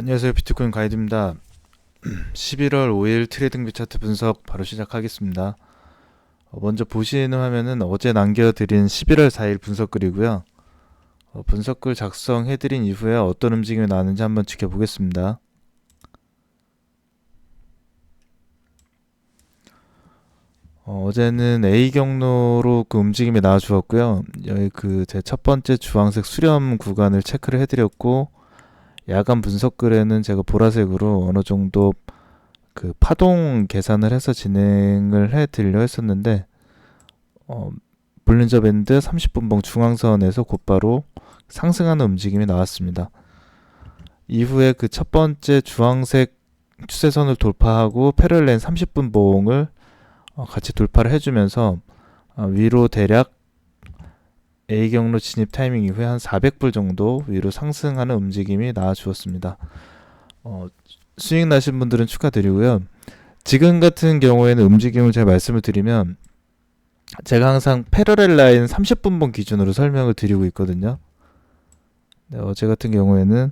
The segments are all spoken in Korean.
안녕하세요. 비트코인 가이드입니다. 11월 5일 트레이딩 뷰 차트 분석 바로 시작하겠습니다. 어, 먼저 보시는 화면은 어제 남겨드린 11월 4일 분석글이고요. 어, 분석글 작성해드린 이후에 어떤 움직임이 나는지 한번 지켜보겠습니다. 어, 어제는 A 경로로 그 움직임이 나와 주었고요. 여기 그 제 첫 번째 주황색 수렴 구간을 체크를 해드렸고 야간 분석 글에는 제가 보라색으로 어느 정도 그 파동 계산을 해서 진행을 해 드리려 했었는데 어, 볼린저 밴드 30분봉 중앙선에서 곧바로 상승하는 움직임이 나왔습니다. 이후에 그 첫 번째 주황색 추세선을 돌파하고 패럴렌 30분봉을 어, 같이 돌파를 해주면서 어, 위로 대략 A 경로 진입 타이밍 이후에 한 400불 정도 위로 상승하는 움직임이 나와 주었습니다. 어, 수익 나신 분들은 축하드리고요. 지금 같은 경우에는 움직임을 제가 말씀을 드리면 제가 항상 패러렐 라인 30분봉 기준으로 설명을 드리고 있거든요. 네, 어제 같은 경우에는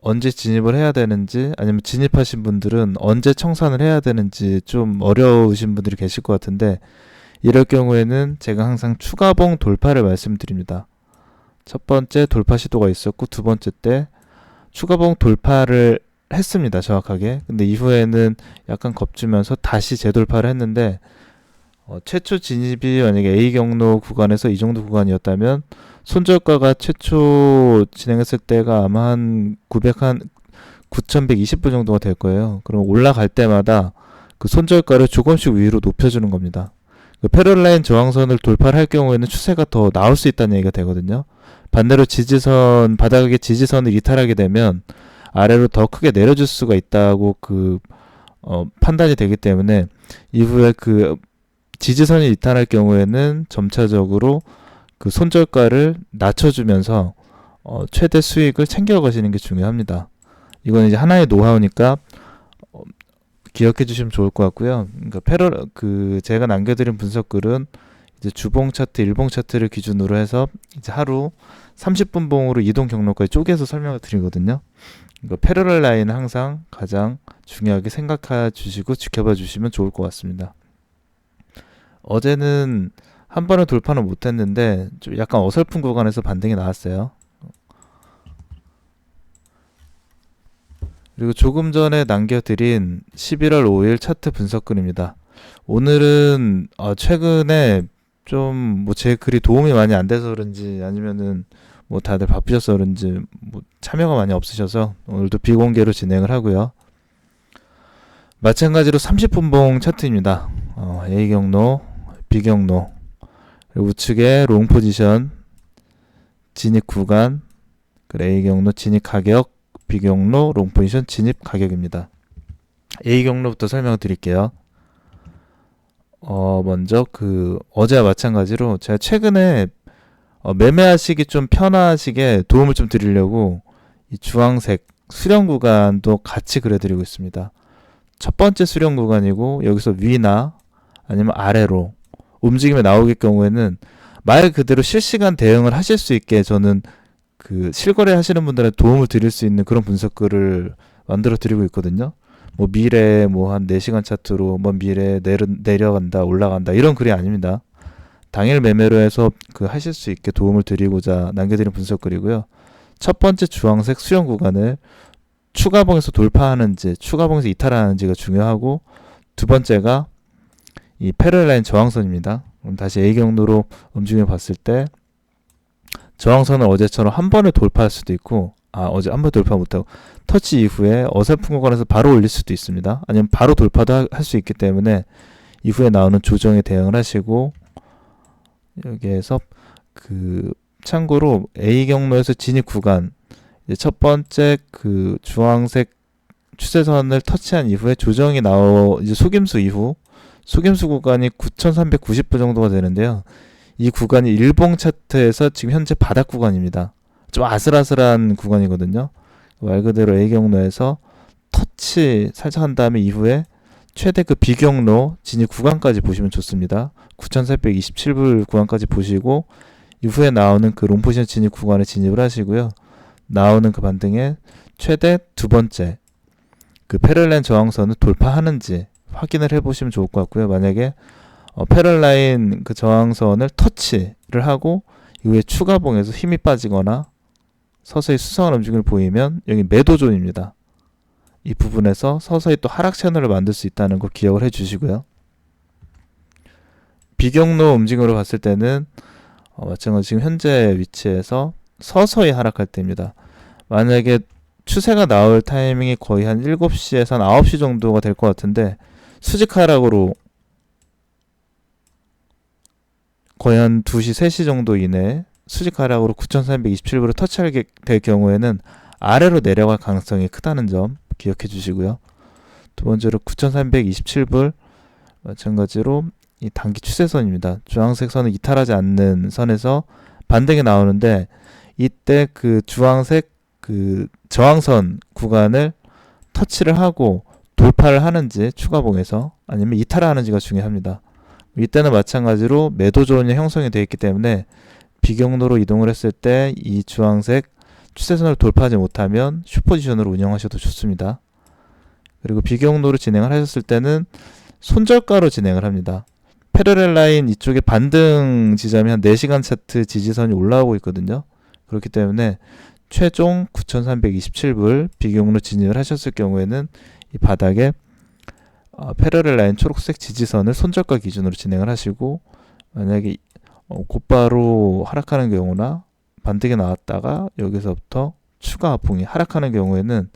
언제 진입을 해야 되는지 아니면 진입하신 분들은 언제 청산을 해야 되는지 좀 어려우신 분들이 계실 것 같은데 이럴 경우에는 제가 항상 추가봉 돌파를 말씀드립니다. 첫 번째 돌파 시도가 있었고 두 번째 때 추가봉 돌파를 했습니다. 정확하게. 근데 이후에는 약간 겁주면서 다시 재돌파를 했는데 어, 최초 진입이 만약에 A 경로 구간에서 이 정도 구간이었다면 손절가가 최초 진행했을 때가 아마 한 900, 한 9,120불 정도가 될 거예요. 그럼 올라갈 때마다 그 손절가를 조금씩 위로 높여주는 겁니다. 그 패럴라인 저항선을 돌파를 할 경우에는 추세가 더 나올 수 있다는 얘기가 되거든요. 반대로 지지선 바닥의 지지선을 이탈하게 되면 아래로 더 크게 내려줄 수가 있다고 그 어, 판단이 되기 때문에 이후에 그 지지선이 이탈할 경우에는 점차적으로 그 손절가를 낮춰주면서 어, 최대 수익을 챙겨가시는 게 중요합니다. 이건 이제 하나의 노하우니까 어, 기억해 주시면 좋을 것 같고요. 그러니까 패럴 그 제가 남겨드린 분석글은 이제 주봉 차트, 일봉 차트를 기준으로 해서 이제 하루 30분 봉으로 이동 경로까지 쪼개서 설명을 드리거든요. 그러니까 패러럴 라인은 항상 가장 중요하게 생각해 주시고 지켜봐 주시면 좋을 것 같습니다. 어제는 한 번은 돌파는 못했는데 좀 약간 어설픈 구간에서 반등이 나왔어요. 그리고 조금 전에 남겨드린 11월 5일 차트 분석글입니다. 오늘은 어 최근에 좀 뭐 제 글이 도움이 많이 안 돼서 그런지 아니면은 뭐 다들 바쁘셔서 그런지 뭐 참여가 많이 없으셔서 오늘도 비공개로 진행을 하고요. 마찬가지로 30분봉 차트입니다. 어, A 경로, B 경로, 우측에 롱 포지션, 진입 구간, 그 A 경로 진입 가격, B 경로 롱 포지션 진입 가격입니다. A 경로부터 설명을 드릴게요. 어, 먼저 그 어제와 마찬가지로 제가 최근에 어, 매매하시기 좀 편하시게 도움을 좀 드리려고 이 주황색 수령 구간도 같이 그려드리고 있습니다. 첫 번째 수령 구간이고 여기서 위나 아니면 아래로 움직임이 나오길 경우에는 말 그대로 실시간 대응을 하실 수 있게 저는 그 실거래 하시는 분들한테 도움을 드릴 수 있는 그런 분석글을 만들어 드리고 있거든요. 뭐 미래 뭐 한 4시간 차트로 뭐 미래 내려, 내려간다 올라간다 이런 글이 아닙니다. 당일 매매로 해서 그 하실 수 있게 도움을 드리고자 남겨드린 분석글이고요. 첫 번째 주황색 수령 구간을 추가봉에서 돌파하는지 추가봉에서 이탈하는지가 중요하고 두 번째가 이 패럴라인 저항선입니다. 그럼 다시 A 경로로 움직여 봤을 때 저항선을 어제처럼 한 번에 돌파할 수도 있고 아 어제 한 번 돌파 못하고 터치 이후에 어설픈 구간에서 바로 올릴 수도 있습니다. 아니면 바로 돌파도 할 수 있기 때문에 이후에 나오는 조정에 대응을 하시고 여기에서 그 참고로 A 경로에서 진입 구간 첫 번째 그 주황색 추세선을 터치한 이후에 조정이 나오 이제 속임수 이후 속임수 구간이 9,390분 정도가 되는데요. 이 구간이 일봉 차트에서 지금 현재 바닥 구간입니다. 좀 아슬아슬한 구간이거든요. 말 그대로 A 경로에서 터치 살짝 한 다음에 이후에 최대 그 비경로 진입 구간까지 보시면 좋습니다. 9,427불 구간까지 보시고 이후에 나오는 그 롱포지션 진입 구간에 진입을 하시고요. 나오는 그 반등에 최대 두 번째 그 패럴라인 저항선을 돌파하는지 확인을 해보시면 좋을 것 같고요. 만약에 어, 패럴라인 그 저항선을 터치를 하고 이후에 추가봉에서 힘이 빠지거나 서서히 수상한 움직임을 보이면 여기 매도존입니다. 이 부분에서 서서히 또 하락 채널을 만들 수 있다는 거 기억을 해 주시고요. 비경로 움직임으로 봤을 때는 어, 마찬가지 지금 현재 위치에서 서서히 하락할 때입니다. 만약에 추세가 나올 타이밍이 거의 한 7시에서 한 9시 정도가 될 것 같은데 수직 하락으로 거의 한 2시, 3시 정도 이내에 수직 하락으로 9,327불을 터치하게 될 경우에는 아래로 내려갈 가능성이 크다는 점 기억해 주시고요. 두 번째로 9,327불 마찬가지로 이 단기 추세선입니다. 주황색 선은 이탈하지 않는 선에서 반등이 나오는데 이때 그 주황색 그 저항선 구간을 터치를 하고 돌파를 하는지 추가봉에서 아니면 이탈을 하는지가 중요합니다. 이때는 마찬가지로 매도 존이 형성이 되어 있기 때문에 비경로로 이동을 했을 때 이 주황색 추세선을 돌파하지 못하면 슈퍼지션으로 운영하셔도 좋습니다. 그리고 비경로로 진행을 하셨을 때는 손절가로 진행을 합니다. 패러렐 라인 이쪽에 반등 지점이 한 4시간 차트 지지선이 올라오고 있거든요. 그렇기 때문에 최종 9,327불 비경로 진입을 하셨을 경우에는 이 바닥에 어, 패러렐 라인 초록색 지지선을 손절가 기준으로 진행을 하시고 만약에 어, 곧바로 하락하는 경우나 반등이 나왔다가 여기서부터 추가 하풍이 하락하는 경우에는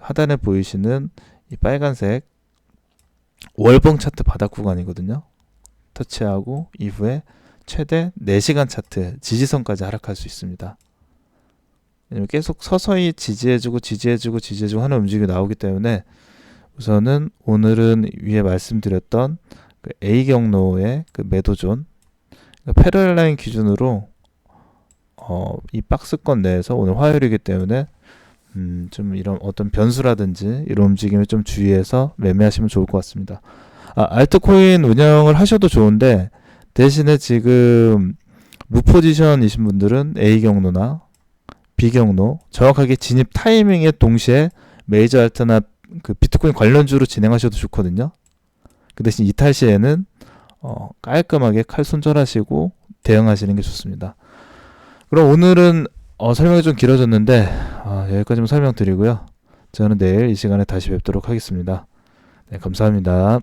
하단에 보이시는 이 빨간색 월봉 차트 바닥 구간이거든요. 터치하고 이후에 최대 4시간 차트 지지선까지 하락할 수 있습니다. 계속 서서히 지지해주고 지지해주고 지지해주고 하는 움직임이 나오기 때문에 우선은 오늘은 위에 말씀드렸던 그 A 경로의 그 매도존 그러니까 패럴라인 기준으로 어, 이 박스권 내에서 오늘 화요일이기 때문에 음, 좀 이런 어떤 변수라든지 이런 움직임에 좀 주의해서 매매하시면 좋을 것 같습니다. 아, 알트코인 운영을 하셔도 좋은데 대신에 지금 무포지션이신 분들은 A 경로나 B 경로 정확하게 진입 타이밍에 동시에 메이저 알트나 그 비트코인 관련주로 진행하셔도 좋거든요. 그 대신 이탈 시에는 어, 깔끔하게 칼 손절하시고 대응하시는 게 좋습니다. 그럼 오늘은 어, 설명이 좀 길어졌는데 어, 여기까지만 설명드리고요. 저는 내일 이 시간에 다시 뵙도록 하겠습니다. 네, 감사합니다.